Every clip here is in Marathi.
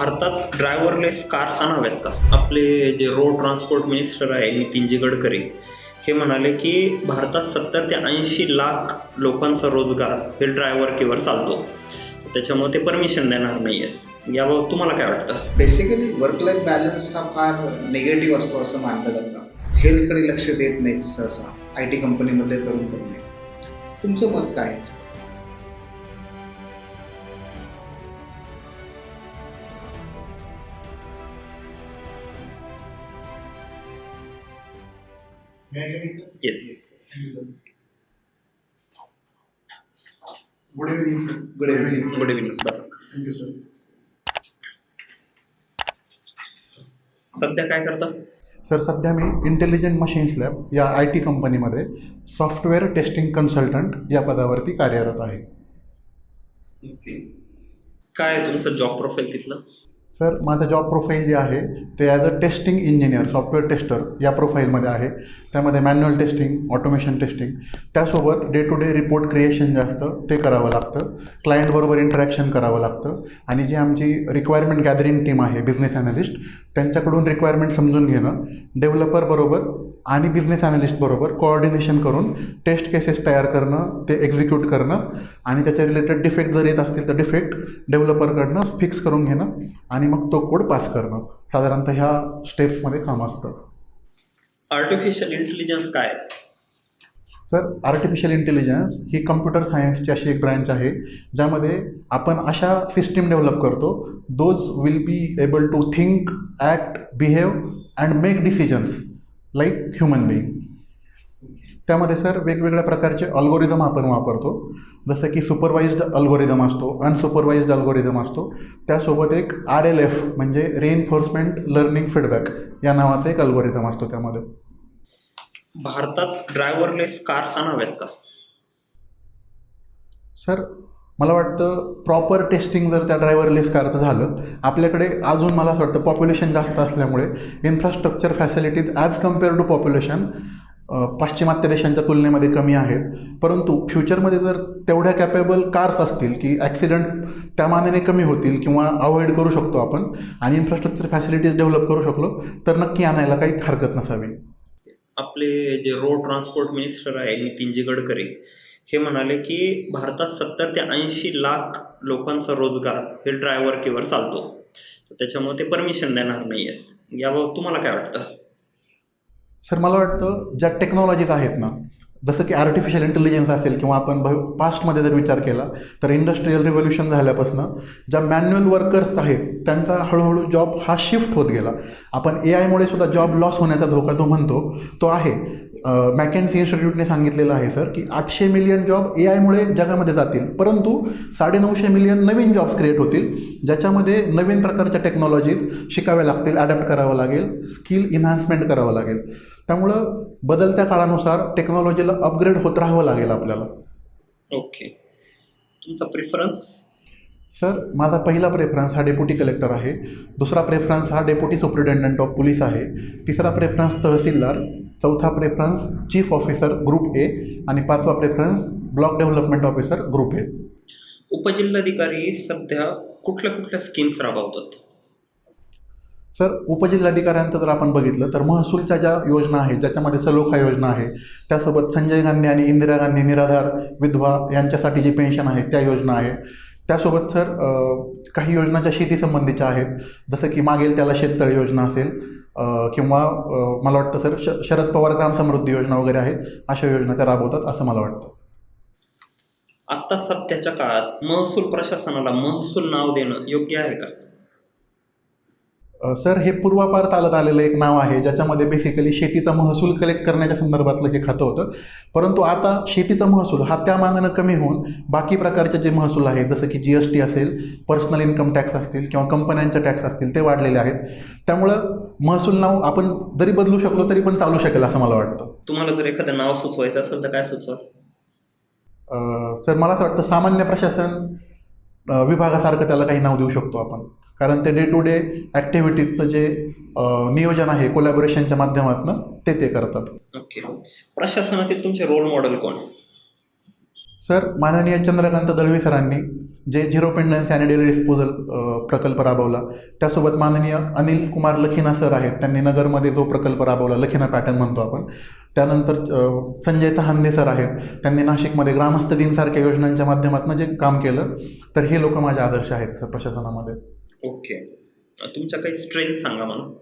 भारतात ड्रायव्हरलेस कार्स आणाव्यात का? आपले जे रोड ट्रान्सपोर्ट मिनिस्टर आहे नितीनजी गडकरी हे म्हणाले की भारतात सत्तर ते ऐंशी लाख लोकांचा रोजगार हे ड्रायव्हर चालतो. त्याच्यामुळे ते परमिशन देणार नाही आहेत याबाबत तुम्हाला काय वाटतं? बेसिकली वर्क लाईफ बॅलन्स हा फार निगेटिव्ह असतो असं मानलं जातं. हेल्थकडे लक्ष देत नाहीत सहसा. आय टी कंपनीमध्ये तरुण तरुण. तुमचं मत काय आहे? Yes good evening sir good evening good evening बसा थँक्यू सर सध्या काय करता? सर सध्या मी इंटेलिजंट मशीन्स लॅब या आय टी कंपनीमध्ये सॉफ्टवेअर टेस्टिंग कन्सल्टंट या पदावरती कार्यरत आहे. ओके. काय आहे तुमचं जॉब प्रोफाईल तिथलं? सर माझं जॉब प्रोफाईल जे आहे ते as a testing engineer software tester या प्रोफाईलमध्ये आहे. त्यामध्ये मॅन्युअल टेस्टिंग ऑटोमेशन टेस्टिंग त्यासोबत day to day report creation जे असतं ते करावं लागतं. क्लायंटबरोबर इंटरॅक्शन करावं लागतं. आणि जी आमची रिक्वायरमेंट गॅदरिंग टीम आहे बिझनेस ॲनालिस्ट त्यांच्याकडून रिक्वायरमेंट समजून घेणं. डेव्हलपरबरोबर आणि बिझनेस ॲनालिस्टबरोबर कोऑर्डिनेशन करून टेस्ट केसेस तयार करणं ते एक्झिक्यूट करणं आणि त्याच्या रिलेटेड डिफेक्ट जर येत असतील तर डिफेक्ट डेव्हलपरकडनं फिक्स करून घेणं आणि मग तो कोड पास करणं. साधारणतः ह्या स्टेप्समध्ये काम असतं. आर्टिफिशियल इंटेलिजन्स काय? सर आर्टिफिशियल इंटेलिजन्स ही कम्प्युटर सायन्सची अशी एक ब्रँच आहे ज्यामध्ये आपण अशा सिस्टीम डेव्हलप करतो those will be able to think act behave and make decisions like human being त्यामध्ये सर वेगवेगळ्या प्रकारचे अल्गोरिदम आपण वापरतो. जसं की सुपरवाइज्ड अल्गोरिदम असतो अनसुपरवाइज्ड अल्गोरिदम असतो. त्यासोबत एक आर एल एफ म्हणजे रेइन्फोर्समेंट लर्निंग फीडबॅक या नावाचा एक अल्गोरिदम असतो त्यामध्ये. भारतात ड्रायव्हरलेस कार्स आणाव्यात का? सर मला वाटतं प्रॉपर टेस्टिंग जर त्या ड्रायव्हरलेस कारचं झालं आपल्याकडे अजून मला असं वाटतं पॉप्युलेशन जास्त असल्यामुळे infrastructure facilities as compare to population पाश्चिमात्य देशांच्या तुलनेमध्ये कमी आहेत. परंतु फ्युचरमध्ये जर तेवढ्या कॅपेबल कार्स असतील की ॲक्सिडेंट त्या मानाने कमी होतील किंवा अवॉइड करू शकतो आपण आणि इन्फ्रास्ट्रक्चर फॅसिलिटीज डेव्हलप करू शकलो तर नक्की आणायला काही हरकत नसावी. आपले जे रोड ट्रान्सपोर्ट मिनिस्टर आहे नितीनजी गडकरी हे म्हणाले की भारतात सत्तर ते ऐंशी लाख लोकांचा रोजगार हे ड्रायव्हर चालतो. तर त्याच्यामुळे ते परमिशन देणार नाही आहेत याबाबत तुम्हाला काय वाटतं? सर मला वाटतं ज्या टेक्नॉलॉजीज आहेत ना जसं की आर्टिफिशियल इंटेलिजन्स असेल किंवा आपण भ पास्टमध्ये जर विचार केला तर इंडस्ट्रीयल रिव्होल्युशन झाल्यापासून ज्या मॅन्युअल वर्कर्स आहेत त्यांचा हळूहळू जॉब हा शिफ्ट होत गेला. आपण ए आयमुळे सुद्धा जॉब लॉस होण्याचा धोका जो म्हणतो तो आहे. मॅकेन्सी इन्स्टिट्यूटने सांगितलेलं आहे सर की आठशे मिलियन जॉब ए आयमुळे जगामध्ये जातील परंतु साडेनऊशे मिलियन नवीन जॉब्स क्रिएट होतील ज्याच्यामध्ये नवीन प्रकारच्या टेक्नॉलॉजीज शिकाव्या लागतील ॲडॅप्ट करावं लागेल स्किल इन्हान्समेंट करावं लागेल. त्यामुळं बदलत्या काळानुसार टेक्नॉलॉजीला अपग्रेड होत राहावं लागेल आपल्याला. ओके तुमचा प्रिफरन्स सर माझा पहिला प्रेफरन्स हा डेप्युटी कलेक्टर आहे. दुसरा प्रेफरन्स हा डेप्युटी सुप्रिटेंडंट ऑफ पोलीस आहे. तिसरा प्रेफरन्स तहसीलदार. चौथा preference chief officer group A आणि पाचवा preference block development officer group A उपजिल्हाधिकारी सध्या कुठल्या कुठल्या स्कीम्स राबवतात? सर उपजिल्हाधिकाऱ्यांचं जर आपण बघितलं तर महसूलच्या ज्या योजना आहेत ज्याच्यामध्ये सलोखा योजना आहे त्यासोबत संजय गांधी आणि इंदिरा गांधी निराधार विधवा यांच्यासाठी जी पेन्शन आहे त्या योजना आहेत. त्यासोबत सर काही योजना ज्या शेतीसंबंधीच्या आहेत जसं की मागेल त्याला शेततळे योजना असेल किंवा मला वाटतं सर श शरद पवार ग्राम समृद्धी योजना वगैरे आहेत अशा योजना त्या राबवतात असं मला वाटतं. आत्ता सध्याच्या काळात महसूल प्रशासनाला महसूल नाव देणं योग्य आहे का? सर हे पूर्वापार चालत आलेलं एक नाव आहे ज्याच्यामध्ये बेसिकली शेतीचा महसूल कलेक्ट करण्याच्या संदर्भातलं हे खातं होतं. परंतु आता शेतीचा महसूल हा त्या मानानं कमी होऊन बाकी प्रकारचे जे महसूल आहेत जसं की जी एस टी असेल पर्सनल इन्कम टॅक्स असतील किंवा कंपन्यांचे टॅक्स असतील ते वाढलेले आहेत. त्यामुळं महसूल नाव आपण जरी बदलू शकलो तरी पण चालू शकेल असं मला वाटतं. तुम्हाला जर एखादं नाव सुचवायचं असेल तर काय सुचवा? सर मला असं वाटतं सामान्य प्रशासन विभागासारखं त्याला काही नाव देऊ शकतो आपण. कारण ते डे टू डे ॲक्टिव्हिटीजचं जे नियोजन आहे कोलॅबोरेशनच्या माध्यमातून ते ते करतात. ओके. प्रशासनातील तुमचे रोल मॉडेल कोण? सर माननीय चंद्रकांत दळवी सरांनी जे झिरो पेंडन सॅनिटरी डिस्पोजल प्रकल्प राबवला त्यासोबत माननीय अनिल कुमार लखिना सर आहेत त्यांनी नगरमध्ये जो प्रकल्प राबवला लखिना पॅटर्न म्हणतो आपण त्यानंतर संजय चहांदे सर आहेत त्यांनी नाशिकमध्ये ग्रामस्थ दिनसारख्या योजनांच्या माध्यमातून जे काम केलं तर हे लोक माझे आदर्श आहेत सर प्रशासनामध्ये. ओके. तुमच्या काही स्ट्रेंथ सांगा मला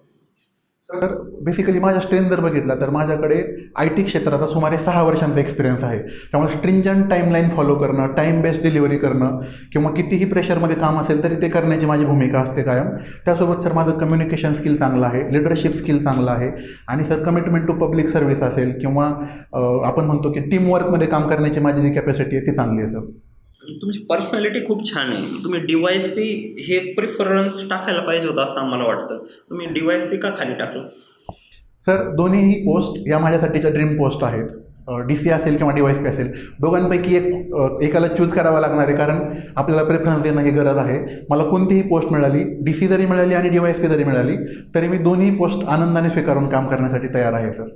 तर बेसिकली माझ्या स्ट्रेंथ जर बघितला तर माझ्याकडे आय टी क्षेत्राचा सुमारे सहा वर्षांचा एक्सपिरियन्स आहे. त्यामुळे स्ट्रिंजंट टाईमलाईन फॉलो करणं टाईम बेस्ड डिलिव्हरी करणं किंवा कितीही प्रेशरमध्ये काम असेल तरी ते करण्याची माझी भूमिका असते कायम. त्यासोबत सर माझं कम्युनिकेशन स्किल चांगलं आहे लिडरशिप स्किल चांगलं आहे आणि sir commitment to public service असेल किंवा आपण म्हणतो की टीमवर्कमध्ये काम करण्याची माझी जी कॅपॅसिटी आहे ती चांगली आहे सर. तुमची पर्सनॅलिटी खूप छान आहे. तुम्ही डिवायस पी हे प्रिफरन्स टाकायला पाहिजे होतं असं आम्हाला वाटतं. तुम्ही डिवायस पी का खाली टाकलं? सर दोन्हीही पोस्ट या माझ्यासाठीच्या ड्रीम पोस्ट आहेत. डी सी असेल किंवा डी वाय पी असेल दोघांपैकी एक एकाला चूज करावं लागणार आहे कारण आपल्याला प्रेफरन्स देणं ही गरज आहे. मला कोणतीही पोस्ट मिळाली डी सी जरी मिळाली आणि डी वाय पी जरी मिळाली तरी मी दोन्ही पोस्ट आनंदाने स्वीकारून काम करण्यासाठी तयार आहे सर.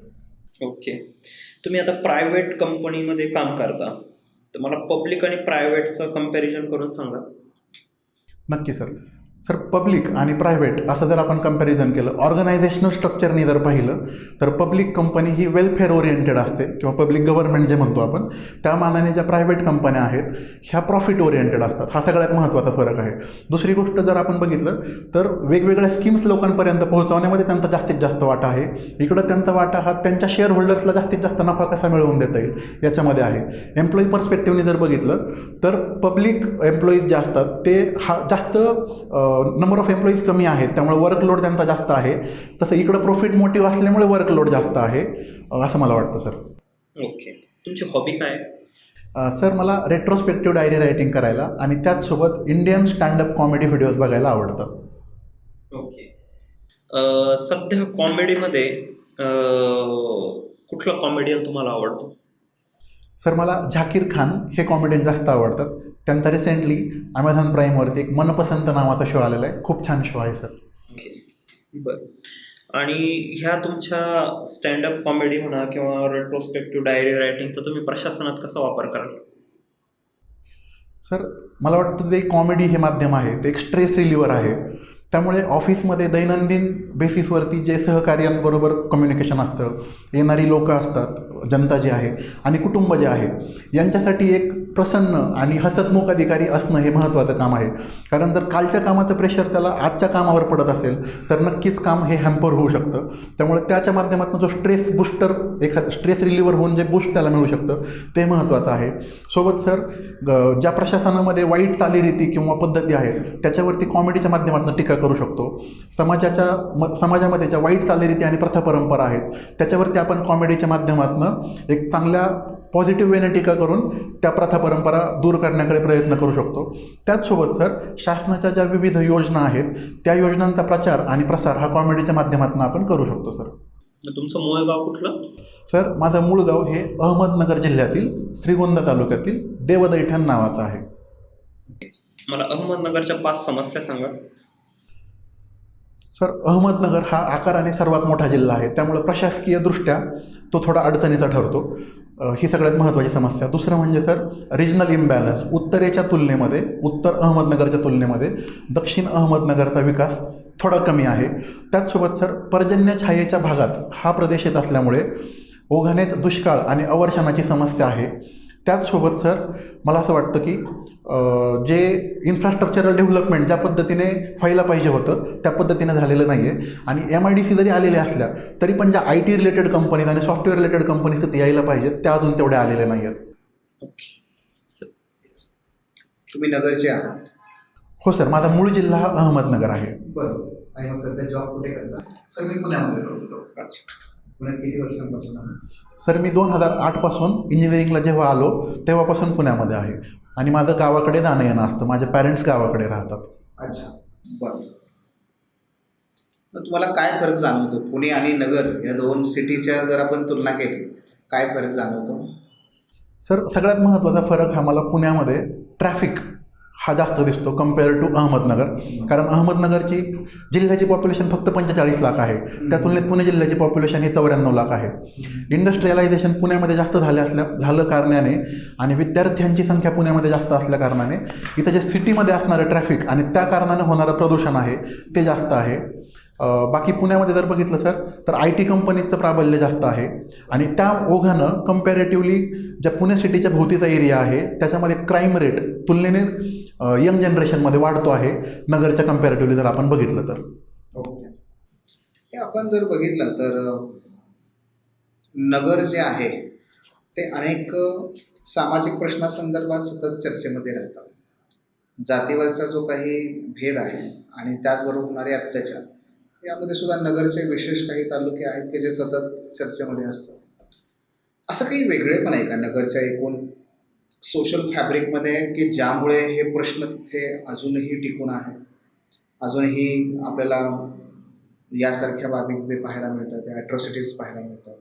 ओके. तुम्ही आता प्रायव्हेट कंपनीमध्ये काम करता. तर मला पब्लिक आणि प्रायव्हेटचं कंपॅरिझन करून सांगा. नक्की सर सर पब्लिक आणि प्रायव्हेट असं जर आपण कंपॅरिझन केलं ऑर्गनायझेशनल स्ट्रक्चरनी जर पाहिलं तर पब्लिक कंपनी ही वेलफेअर ओरिएंटेड असते किंवा पब्लिक गव्हर्नमेंट जे म्हणतो आपण त्या मानाने ज्या प्रायव्हेट कंपन्या आहेत ह्या प्रॉफिट ओरिएंटेड असतात. हा सगळ्यात महत्त्वाचा फरक आहे. दुसरी गोष्ट जर आपण बघितलं तर वेगवेगळ्या स्कीम्स लोकांपर्यंत पोहोचवण्यामध्ये त्यांचा जास्तीत जास्त वाटा आहे. इकडं त्यांचा वाटा हा त्यांच्या शेअर होल्डर्सला जास्तीत जास्त नफा कसा मिळवून देता येईल याच्यामध्ये आहे. एम्प्लॉई पर्स्पेक्टिव्हने जर बघितलं तर पब्लिक एम्प्लॉईज जे असतात ते हा जास्त नंबर ऑफ एम्प्लॉईज कमी आहेत त्यामुळे वर्कलोड त्यांचा जास्त आहे. तसं इकडं प्रॉफिट मोटिव्ह असल्यामुळे वर्कलोड जास्त आहे असं मला वाटतं सर ओके तुमची हॉबी काय? सर मला रेट्रोस्पेक्टिव्ह डायरी रायटिंग करायला आणि त्याचसोबत इंडियन स्टँडअप कॉमेडी व्हिडिओज बघायला आवडतात ओके सध्या कॉमेडीमध्ये कुठला कॉमेडियन तुम्हाला आवडतो? सर मला झाकीर खान हे कॉमेडियन जास्त आवडतात. त्यांचा रिसेंटली अमेझॉन प्राईमवरती एक मनपसंत नावाचा शो आलेला आहे. खूप छान शो आहे सर. ओके. बरं. आणि ह्या तुमच्या स्टँडअप कॉमेडी म्हणा किंवा रेट्रोस्पेक्टिव्ह डायरी रायटिंगचा तुम्ही प्रशासनात कसा वापर कराल? सर मला वाटतं जे कॉमेडी हे माध्यम आहे. ते एक स्ट्रेस रिलिव्हर आहे. त्यामुळे ऑफिसमध्ये दैनंदिन बेसिसवरती जे सहकार्यांबरोबर कम्युनिकेशन असतं येणारी लोकं असतात जनता जी आहे आणि कुटुंब जे आहे यांच्यासाठी एक प्रसन्न आणि हसतमुख अधिकारी असणं हे महत्त्वाचं काम आहे. कारण जर कालच्या कामाचं प्रेशर त्याला आजच्या कामावर पडत असेल तर नक्कीच काम हे हॅम्पर होऊ शकतं. त्यामुळे त्याच्या माध्यमातून जो स्ट्रेस बुस्टर एखादं स्ट्रेस रिलीवर होऊन जे बूस्ट त्याला मिळू शकतं ते महत्त्वाचं आहे. सोबत सर ग- ज्या प्रशासनामध्ये वाईट चालीरीती किंवा पद्धती आहेत त्याच्यावरती कॉमेडीच्या माध्यमातून टीका करू शकतो. समाजाच्या म समाजामध्ये ज्या वाईट चालीरीती आणि प्रथा परंपरा आहेत त्याच्यावरती आपण कॉमेडीच्या माध्यमातून एक चांगल्या पॉझिटिव्ह वेने टीका करून त्या प्रथा परंपरा दूर करण्याकडे प्रयत्न करू शकतो. त्याचसोबत सर शासनाच्या ज्या विविध योजना आहेत त्या योजनांचा प्रचार आणि प्रसार हा कॉमेडीच्या माध्यमातून आपण करू शकतो सर. तुमचं मूळ गाव कुठलं? सर माझं मूळ गाव हे अहमदनगर जिल्ह्यातील श्रीगोंदा तालुक्यातील देवदैठण नावाचं आहे. मला अहमदनगरच्या पाच समस्या सांगा. सर अहमदनगर हा आकाराने सर्वात मोठा जिल्हा आहे. त्यामुळं प्रशासकीयदृष्ट्या तो थोडा अडचणीचा ठरतो. ही सगळ्यात महत्त्वाची समस्या. दुसरं म्हणजे सर रिजनल इम्बॅलन्स उत्तरेच्या तुलनेमध्ये उत्तर अहमदनगरच्या तुलनेमध्ये दक्षिण अहमदनगरचा विकास थोडा कमी आहे. त्याचसोबत सर पर्जन्य छायेच्या भागात हा प्रदेश येत असल्यामुळे ओघानेच दुष्काळ आणि अवर्षणाची समस्या आहे. त्याचसोबत सर मला असं वाटतं की जे इन्फ्रास्ट्रक्चरल डेव्हलपमेंट ज्या पद्धतीने व्हायला पाहिजे होतं त्या पद्धतीने झालेलं नाही आहे आणि एम आय डी सी जरी आलेल्या असल्या तरी पण ज्या आय टी रिलेटेड कंपनीज आणि सॉफ्टवेअर रिलेटेड कंपनीज ते यायला पाहिजेत त्या अजून तेवढ्या आलेल्या नाही आहेत ओके तुम्ही नगरचे आहात? हो सर माझा मूळ जिल्हा हा अहमदनगर आहे. बरं. आणि मग सध्या जॉब कुठे करता? सर मी पुण्यामध्ये करतो अच्छा. पुण्यात किती वर्षांपासून सर मी दोन हजार आठपासून इंजिनिअरिंगला जेव्हा आलो तेव्हापासून पुण्यामध्ये आहे. आणि माझं गावाकडे जाणं येणं असतं. माझे पॅरेंट्स गावाकडे राहतात. अच्छा बरं. मग तुम्हाला काय फरक जाणवतो? पुणे आणि नगर या दोन सिटीच्या जर आपण तुलना केली काय फरक जाणवतो? सर सगळ्यात महत्त्वाचा फरक हा मला पुण्यामध्ये ट्रॅफिक हा जास्त दिसतो कंपेअर टू अहमदनगर. कारण अहमदनगरची जिल्ह्याची पॉप्युलेशन फक्त पंचेचाळीस लाख आहे. त्या तुलनेत पुणे जिल्ह्याची पॉप्युलेशन ही चौऱ्याण्णव लाख आहे. इंडस्ट्रियलायझेशन पुण्यामध्ये जास्त झाले असल्या झालं कारणाने आणि विद्यार्थ्यांची संख्या पुण्यामध्ये जास्त असल्या कारणाने इथं जे सिटीमध्ये असणारं ट्रॅफिक आणि त्या कारणानं होणारं प्रदूषण आहे ते जास्त आहे. बाकी पुण्यामध्ये जर बघितलं सर तर आय टी कंपनीचं प्राबल्य जास्त आहे. आणि त्या ओघानं कम्पॅरेटिव्हली ज्या पुणे सिटीच्या भोवतीचा एरिया आहे त्याच्यामध्ये क्राईम रेट तुलनेने यंग जनरेशनमध्ये वाढतो आहे नगरच्या कम्पॅरेटिव्हली जर आपण बघितलं तर. ओके. हे आपण जर बघितलं तर नगर जे आहे ते अनेक सामाजिक प्रश्नासंदर्भात सतत चर्चेमध्ये राहतात. जातीवरचा जो काही भेद आहे आणि त्याचबरोबर होणारे अत्याचार यामध्ये सुद्धा नगरचे विशेष काही तालुके आहेत की जे सतत चर्चेमध्ये असतात. असं काही वेगळेपण आहे का नगरच्या एकूण सोशल फॅब्रिकमध्ये की ज्यामुळे हे प्रश्न तिथे अजूनही टिकून आहे अजूनही आपल्याला यासारख्या बाबी तिथे पाहायला मिळतात ॲट्रॉसिटीज पाहायला मिळतात.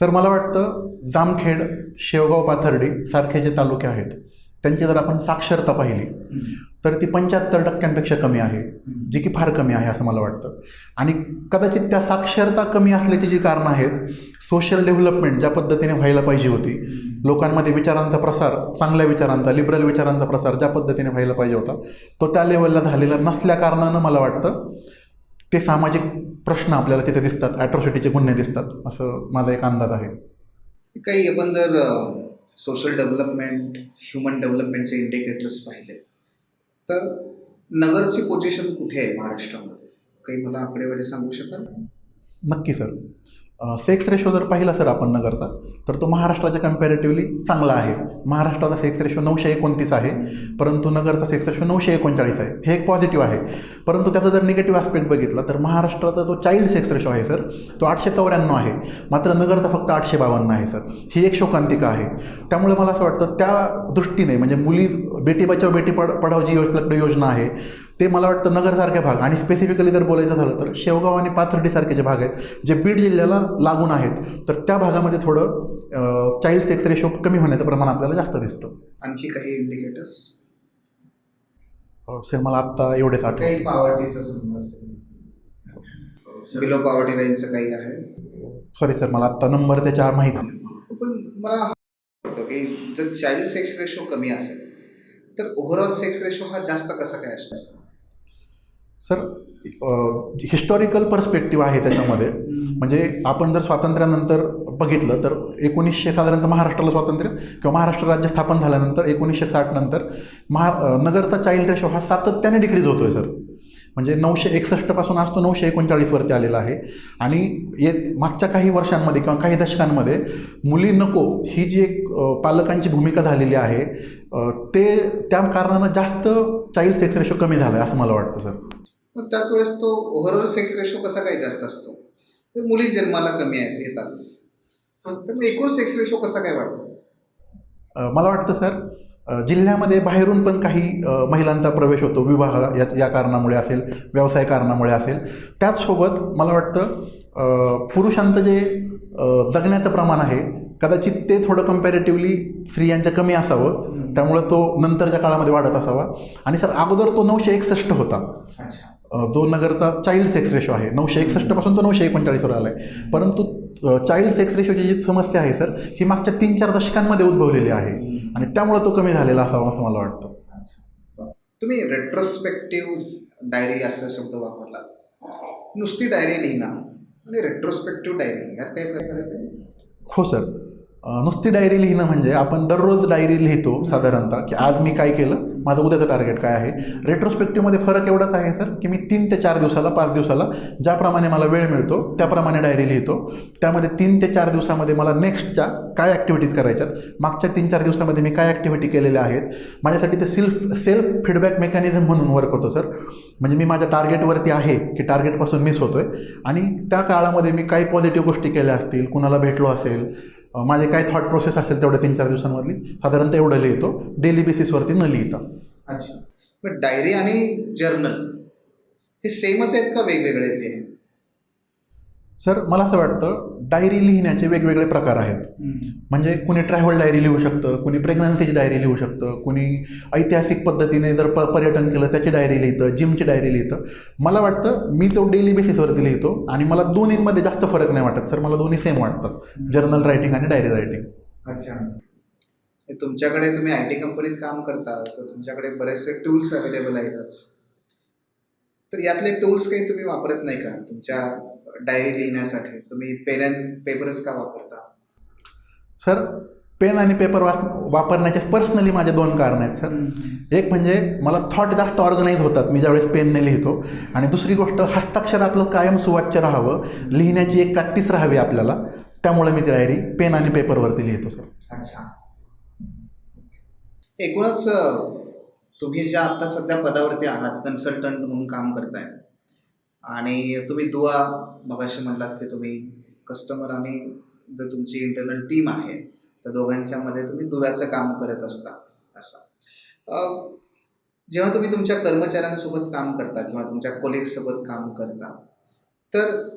सर मला वाटतं जामखेड शेवगाव पाथर्डी सारखे जे तालुके आहेत त्यांची जर आपण साक्षरता पाहिली तर ती पंच्याहत्तर टक्क्यांपेक्षा कमी आहे जी की फार कमी आहे असं मला वाटतं. आणि कदाचित त्या साक्षरता कमी असल्याची जी कारणं आहेत सोशल डेव्हलपमेंट ज्या पद्धतीने व्हायला पाहिजे होती लोकांमध्ये विचारांचा प्रसार चांगल्या विचारांचा लिबरल विचारांचा प्रसार ज्या पद्धतीने व्हायला पाहिजे होता तो त्या लेवलला झालेला नसल्या कारणानं मला वाटतं ते सामाजिक प्रश्न आपल्याला तिथे दिसतात ॲट्रॉसिटीचे गुन्हे दिसतात असं माझा एक अंदाज आहे. काही आपण जर सोशल डेव्हलपमेंट ह्युमन डेव्हलपमेंटचे इंडिकेटर्स पाहिले तर नगरची पोझिशन कुठे आहे महाराष्ट्रामध्ये? काही मला आकडेवारी सांगू शकाल? नक्की सर. सेक्स रेशो जर पाहिला सर आपण नगरचा तर तो महाराष्ट्राच्या कम्पॅरेटिव्हली चांगला आहे. महाराष्ट्राचा सेक्स रेशो नऊशे एकोणतीस आहे परंतु नगरचा सेक्स रेशो नऊशे एकोणचाळीस आहे. हे एक पॉझिटिव्ह आहे. परंतु त्याचा जर निगेटिव्ह आस्पेक्ट बघितला तर महाराष्ट्राचा जो चाइल्ड सेक्स रेशो आहे सर. तो आठशे चौऱ्याण्णव आहे. मात्र नगरचा फक्त आठशे बावन्न आहे सर. ही एक शोकांतिका आहे. त्यामुळे मला असं वाटतं त्या दृष्टीने म्हणजे मुली बेटी बचाव बेटी पड पढाव जी योजना आहे ते मला वाटतं नगरसारखे भाग. आणि स्पेसिफिकली जर बोलायचं झालं तर शेवगाव आणि पाथर्डीसारखे जे भाग आहेत जे बीड जिल्ह्याला लागून आहेत. तर त्या भागामध्ये थोडं चाइल्ड सेक्स रेशो कमी होण्याचं प्रमाण आपल्याला जास्त दिसतं. आणखी काही इंडिकेटर्स सर मला आत्ता एवढेच काही आठवतं पॉवर्टीचं बिलो पॉवर्टी लाईनचं काही आहे? सॉरी सर मला आत्ता नंबर त्याच्या माहीत. पण मला वाटतं की जर चाइल्ड सेक्स रेशो कमी असेल तर ओव्हरऑल सेक्स रेशो हा जास्त कसा काय असतो? सर हिस्टॉरिकल पर्स्पेक्टिव्ह आहे त्याच्यामध्ये. म्हणजे आपण जर स्वातंत्र्यानंतर बघितलं तर एकोणीसशे साधारणतः महाराष्ट्राला स्वातंत्र्य किंवा महाराष्ट्र राज्य स्थापन झाल्यानंतर एकोणीसशे साठ नंतर महा नगरचा चाइल्ड रेशो हा सातत्याने डिक्रीज होतो आहे सर. म्हणजे नऊशे एकसष्टपासून आज तो नऊशे एकोणचाळीसवरती आलेला आहे. आणि ये मागच्या काही वर्षांमध्ये किंवा काही दशकांमध्ये मुली नको ही जी एक पालकांची भूमिका झालेली आहे ते त्या कारणानं जास्त चाइल्ड सेक्स रेशो कमी झाला आहे असं मला वाटतं सर. मग त्याच वेळेस तो ओव्हरऑल सेक्स रेशो कसा काय जास्त असतो? तर मुली जन्माला कमी आहेत येतात तर. मग एकूण सेक्स रेशो कसा काय वाढतो? मला वाटतं सर जिल्ह्यामध्ये बाहेरून पण काही महिलांचा प्रवेश होतो. विवाह या या कारणामुळे असेल व्यवसाय कारणामुळे असेल. त्याचसोबत मला वाटतं पुरुषांचं जे जगण्याचं प्रमाण आहे कदाचित ते थोडं कम्पॅरेटिव्हली स्त्रियांच्या कमी असावं. त्यामुळं तो नंतरच्या काळामध्ये वाढत असावा. आणि सर अगोदर तो नऊशे एकसष्ट होता. जो नगरचा चाइल्ड सेक्स रेशो आहे. नऊशे एकसष्टपासून तो नऊशे एकोणचाळीसवर आला आहे परंतु चाइल्ड सेक्स रेशोची जी समस्या आहे सर ही मागच्या तीन चार दशकांमध्ये उद्भवलेली आहे. आणि त्यामुळं तो कमी झालेला असावा असं मला वाटतं. तुम्ही रेट्रोस्पेक्टिव्ह डायरी असा शब्द वापरला. नुसती डायरी लिहिणं आणि रेट्रोस्पेक्टिव्ह डायरी यात काही फरक हो सर नुसती डायरी लिहिणं म्हणजे आपण दररोज डायरी लिहितो साधारणतः की आज मी काय केलं माझं उद्याचं टार्गेट काय आहे. रेट्रोस्पेक्टिव्हमध्ये फरक एवढाच आहे सर की मी तीन ते चार दिवसाला पाच दिवसाला ज्याप्रमाणे मला वेळ मिळतो त्याप्रमाणे डायरी लिहितो. त्यामध्ये तीन ते चार दिवसामध्ये मला नेक्स्टच्या काय ॲक्टिव्हिटीज करायच्यात मागच्या तीन चार दिवसामध्ये मी काय ॲक्टिव्हिटी केलेल्या आहेत. माझ्यासाठी ते सेल्फ सेल्फ फीडबॅक मेकॅनिझम म्हणून वर्क होतं सर म्हणजे मी माझ्या टार्गेटवरती आहे की टार्गेटपासून मिस होतो आहे आणि त्या काळामध्ये मी काही पॉझिटिव्ह गोष्टी केल्या असतील कुणाला भेटलो असेल माझे काय थॉट प्रोसेस असेल तेवढ्या तीन चार दिवसांमधली साधारणतः एवढं लिहितो. डेली बेसिसवरती न लिहिता. अच्छा. डायरी आणि जर्नल हे सेमच आहेत का वेगवेगळे आहेत सर मला असं वाटतं डायरी लिहिण्याचे वेगवेगळे प्रकार आहेत. म्हणजे कुणी ट्रॅव्हल डायरी लिहू शकतं कुणी प्रेग्नन्सीची डायरी लिहू शकतं कुणी ऐतिहासिक पद्धतीने जर प पर्यटन केलं त्याची डायरी लिहितं जिमची डायरी लिहितं. मला वाटतं मी जो डेली बेसिसवरती लिहितो आणि मला दोन्हींमध्ये जास्त फरक नाही वाटत. सर मला दोन्ही सेम वाटतात. जर्नल रायटिंग आणि डायरी रायटिंग अच्छा. हे तुमच्याकडे तुम्ही आय टी कंपनीत काम करता तर तुमच्याकडे बरेचसे टूल्स अवेलेबल आहेतच तर यातले टूल्स काही तुम्ही वापरत नाही का? तुमच्या डायरी लिहिण्यासाठी. तुम्ही पेन अँड पेपरच का वापरता? सर पेन आणि पेपर वाच वापरण्याचे पर्सनली माझे दोन कारण आहेत सर एक म्हणजे मला थॉट जास्त ऑर्गनाईज होतात. मी ज्यावेळेस पेनने लिहितो. आणि दुसरी गोष्ट हस्ताक्षर आपलं कायम सुवाच्य राहावं. लिहिण्याची एक प्रॅक्टिस राहावी आपल्याला. त्यामुळे मी ती डायरी पेन आणि पेपरवरती लिहितो सर अच्छा. एकूणच तुम्ही ज्या आता सध्या पदावरती आहात कन्सल्टंट म्हणून काम करताय आणि तुम्ही दुवा मगाशी म्हणलात की तुम्ही कस्टमर आणि जर तुमची इंटरनल टीम आहे तर दोघांच्या मध्ये तुम्ही दुव्याचं काम करत असता असं. जेव्हा तुम्ही तुमच्या कर्मचाऱ्यांसोबत काम करता किंवा तुमच्या कोलिग्ससोबत काम करता तर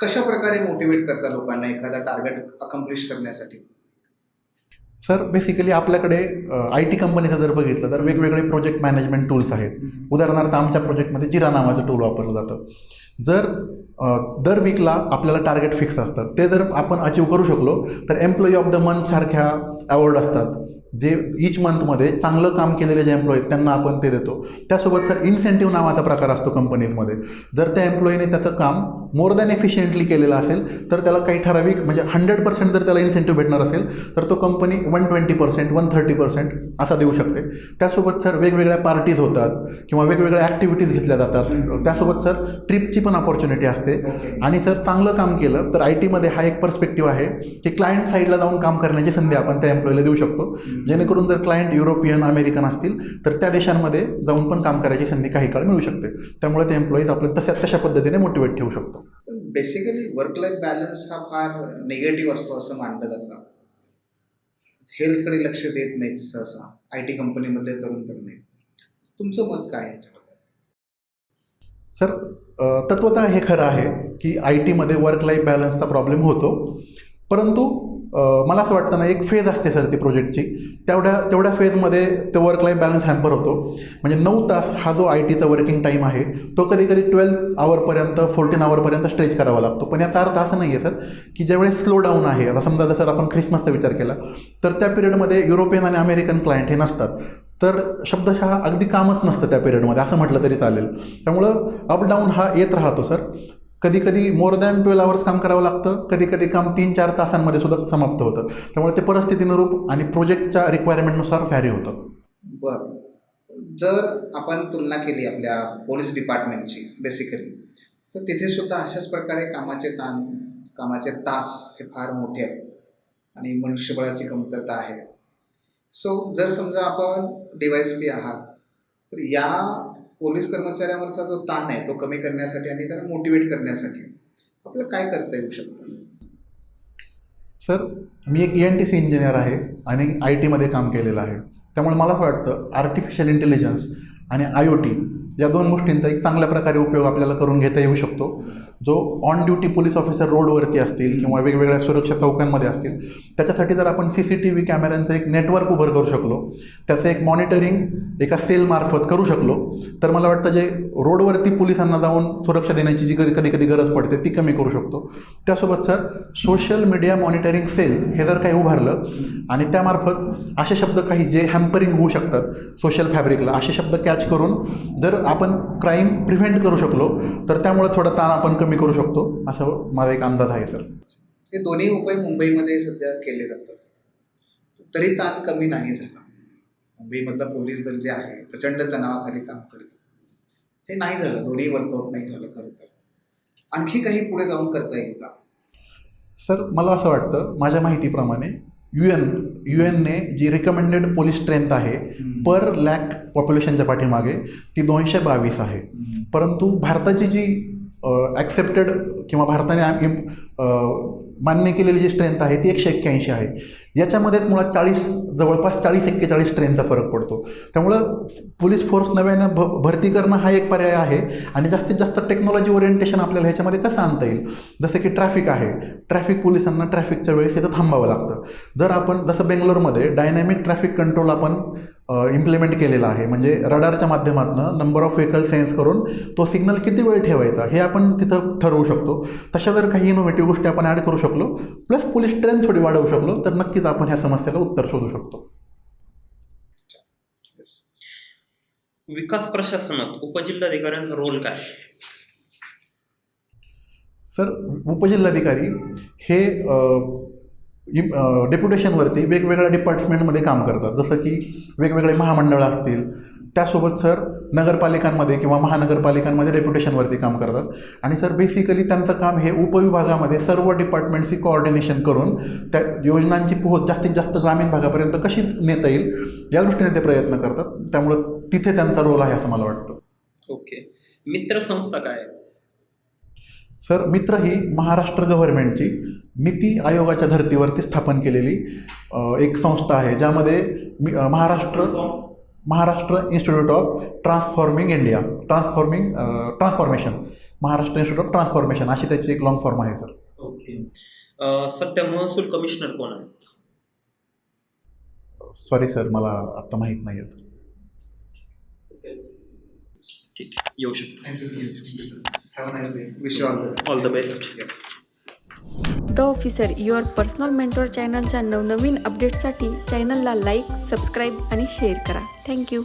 कशा प्रकारे मोटिवेट करता लोकांना एखादा टार्गेट अकम्प्लिश करण्यासाठी? सर बेसिकली आपल्याकडे आय टी कंपनीचं जर बघितलं तर वेगवेगळे प्रोजेक्ट मॅनेजमेंट टूल्स आहेत. उदाहरणार्थ आमच्या प्रोजेक्टमध्ये जिरा नावाचं टूल वापरलं जातं. जर दर वीकला आपल्याला टार्गेट फिक्स असतात. ते जर आपण अचीव करू शकलो तर एम्प्लॉई ऑफ द मंथ सारख्या अवॉर्ड असतात. जे इच मंथमध्ये चांगलं काम केलेले जे एम्प्लॉई आहेत त्यांना आपण ते देतो. त्यासोबत सर इन्सेंटिव्ह नावाचा प्रकार असतो कंपनीजमध्ये जर त्या एम्प्लॉईने त्याचं काम मोर दॅन एफिशियंटली केलेलं असेल तर त्याला काही ठराविक म्हणजे हंड्रेड पर्सेंट जर त्याला इन्सेंटिव्ह भेटणार असेल तर तो company one twenty percent one thirty percent असा देऊ शकते. त्यासोबत सर वेगवेगळ्या पार्टीज होतात किंवा वेगवेगळ्या ॲक्टिव्हिटीज घेतल्या जातात. त्यासोबत सर ट्रिपची पण ऑपॉर्च्युनिटी असते. आणि सर चांगलं काम केलं तर आय टीमध्ये हा एक पर्स्पेक्टिव्ह आहे की क्लायंट साईडला जाऊन काम करण्याची संधी आपण त्या एम्प्लॉईला देऊ शकतो. जेणेकरून जर क्लायंट युरोपियन अमेरिकन असतील तर त्या देशांमध्ये जाऊन पण काम करायची संधी काही काळ मिळू शकते. त्यामुळे ते एम्प्लॉईज आपल्या तशा तशा पद्धतीने मोटिवेट ठेवू शकतो बेसिकली वर्क लाईफ बॅलन्स हा फार निगेटिव्ह असतो असं मानलं जातं. हेल्थकडे लक्ष देत नाहीत सहसा. आय टी कंपनीमधले तरुण तरुण तुमचं मत काय सर तत्वतः हे खरं आहे की आय टीमध्ये वर्क लाईफ बॅलन्सचा प्रॉब्लेम होतो. परंतु मला असं वाटतं ना एक फेज असते सर ती प्रोजेक्टची तेवढ्या तेवढ्या फेजमध्ये ते वर्क लाईफ बॅलन्स हॅम्पर होतो. म्हणजे नऊ तास हा जो आय टीचा वर्किंग टाईम आहे तो कधी कधी ट्वेल्व आवरपर्यंत फोर्टीन आवरपर्यंत स्ट्रेच करावा लागतो. पण याचा अर्थ असं नाही आहे सर की ज्यावेळेस स्लो डाऊन आहे आता समजा जर आपण ख्रिसमसचा विचार केला तर त्या पिरियडमध्ये युरोपियन आणि अमेरिकन क्लायंट हे नसतात. तर शब्दशः अगदी कामच नसतं त्या पिरियडमध्ये असं म्हटलं तरी चालेल. त्यामुळं अप डाऊन हा येत राहतो सर कधी कधी मोर दॅन ट्वेल्व आवर्स काम करावं लागतं. कधी कधी काम तीन चार तासांमध्ये सुद्धा समाप्त होतं. त्यामुळे ते परिस्थितीनुरूप आणि प्रोजेक्टच्या रिक्वायरमेंटनुसार व्हॅरी होतं. बरं. जर आपण तुलना केली आपल्या पोलीस डिपार्टमेंटची बेसिकली तर तिथे सुद्धा अशाच प्रकारे कामाचे ताण कामाचे तास हे फार मोठे आहेत. आणि मनुष्यबळाची कमतरता आहे. सो जर समजा आपण डिवाइस पी आहात तर या पोलीस कर्मचाऱ्यांवरचा जो ताण आहे तो कमी करण्यासाठी आणि त्यांना मोटिवेट करण्यासाठी आपल्याला काय करता येऊ शकतं? सर मी एक E N T C engineer आहे आणि आय टीमध्ये काम केलेलं आहे. त्यामुळे मला असं वाटतं आर्टिफिशियल इंटेलिजन्स आणि आय ओ टी या दोन गोष्टींचा एक चांगल्या प्रकारे उपयोग आपल्याला करून घेता येऊ शकतो. जो ऑन ड्युटी पोलीस ऑफिसर रोडवरती असतील किंवा वेगवेगळ्या सुरक्षा चौकांमध्ये असतील त्याच्यासाठी जर आपण सी सी टी व्ही कॅमेऱ्यांचं एक नेटवर्क उभं करू शकलो त्याचं एक मॉनिटरिंग एका सेलमार्फत करू शकलो तर मला वाटतं जे रोडवरती पोलिसांना जाऊन सुरक्षा देण्याची जी कधी कधी गरज पडते ती कमी करू शकतो. त्यासोबत sir social media monitoring cell हे जर काही उभारलं आणि त्यामार्फत असे शब्द काही जे हॅम्परिंग होऊ शकतात सोशल फॅब्रिकला असे शब्द कॅच करून जर आपण क्राईम प्रिव्हेंट करू शकलो तर त्यामुळे थोडा ताण आपण कमी करू शकतो असं माझा एक अंदाज आहे सर. हे दोन्ही उपाय मुंबईमध्ये सध्या केले जातात. तरी ताण कमी नाही झाला. मुंबईमधला पोलीस दल जे आहे प्रचंड तणावाखाली काम करतं. हे नाही झालं दोन्ही वर्कआउट नाही झालं खरं तर. आणखी काही पुढे जाऊन करता येईल का? सर मला असं वाटतं माझ्या माहितीप्रमाणे यू एन यू एनने जी रिकमेंडेड पोलीस स्ट्रेंथ आहे पर लॅक पॉप्युलेशनच्या पाठीमागे ती दोनशे बावीस आहे. परंतु भारताची जी ॲक्सेप्टेड किंवा भारताने अ, मान्य केलेली जी स्ट्रेंथ आहे ती एकशे एक्क्याऐंशी आहे. याच्यामध्येच मुळात चाळीस जवळपास चाळीस एक्केचाळीस स्ट्रेंथचा फरक पडतो. त्यामुळं पोलीस फोर्स नव्यानं भ भरती करणं हा एक पर्याय आहे. आणि जास्तीत जास्त टेक्नॉलॉजी ओरिएंटेशन आपल्याला ह्याच्यामध्ये कसं आणता येईल? जसं की ट्रॅफिक आहे. ट्रॅफिक पोलिसांना ट्रॅफिकच्या वेळेस तिथं थांबावं लागतं. जर आपण जसं बेंगलोरमध्ये डायनॅमिक ट्रॅफिक कंट्रोल आपण इम्प्लिमेंट केलेला आहे म्हणजे रडारच्या माध्यमातून नंबर ऑफ व्हेकल सेन्स करून तो सिग्नल किती वेळ ठेवायचा हे आपण तिथं ठरवू शकतो. तशा जर काही इनोव्हेटिव्ह गोष्टी आपण ॲड करू शकतो शकलो. प्लस पोलीस स्ट्रेंथ थोडी वाढवू शकलो. तर नक्कीच आपण ह्या समस्येला उत्तर शोधू शकतो. विकास प्रशासनात उपजिल्हाधिकाऱ्यांचा रोल काय? सर उपजिल्हाधिकारी हे डेप्युटेशनवरती वेगवेगळ्या डिपार्टमेंटमध्ये काम करतात. जसं की वेगवेगळे महामंडळं असतील त्यासोबत सर नगरपालिकांमध्ये किंवा महानगरपालिकांमध्ये डेप्युटेशनवरती काम करतात. आणि सर बेसिकली त्यांचं काम हे उपविभागामध्ये सर्व डिपार्टमेंटची कोऑर्डिनेशन करून त्या योजनांची पोहोच जास्तीत जास्त ग्रामीण भागापर्यंत कशी नेता येईल या दृष्टीने ते प्रयत्न करतात. त्यामुळं तिथे त्यांचा रोल आहे असं मला वाटतं. ओके. मित्र संस्था काय? सर मित्र ही महाराष्ट्र गव्हर्नमेंटची नीती आयोगाच्या धर्तीवरती स्थापन केलेली एक संस्था आहे ज्यामध्ये मी Maharashtra Maharashtra institute of transforming India transforming transformation Maharashtra institute of transformation अशी त्याची एक लॉंग फॉर्म आहे सर ओके सध्या महसूल कमिशनर कोण आहेत? सॉरी सर मला आत्ता माहीत नाही आहेत ठीक आहे. येऊ शकतो. All the all the best yes the officer your personal mentor चॅनलच्या नवनवीन अपडेट्ससाठी चॅनलला लाईक सबस्क्राईब आणि शेअर करा. Thank you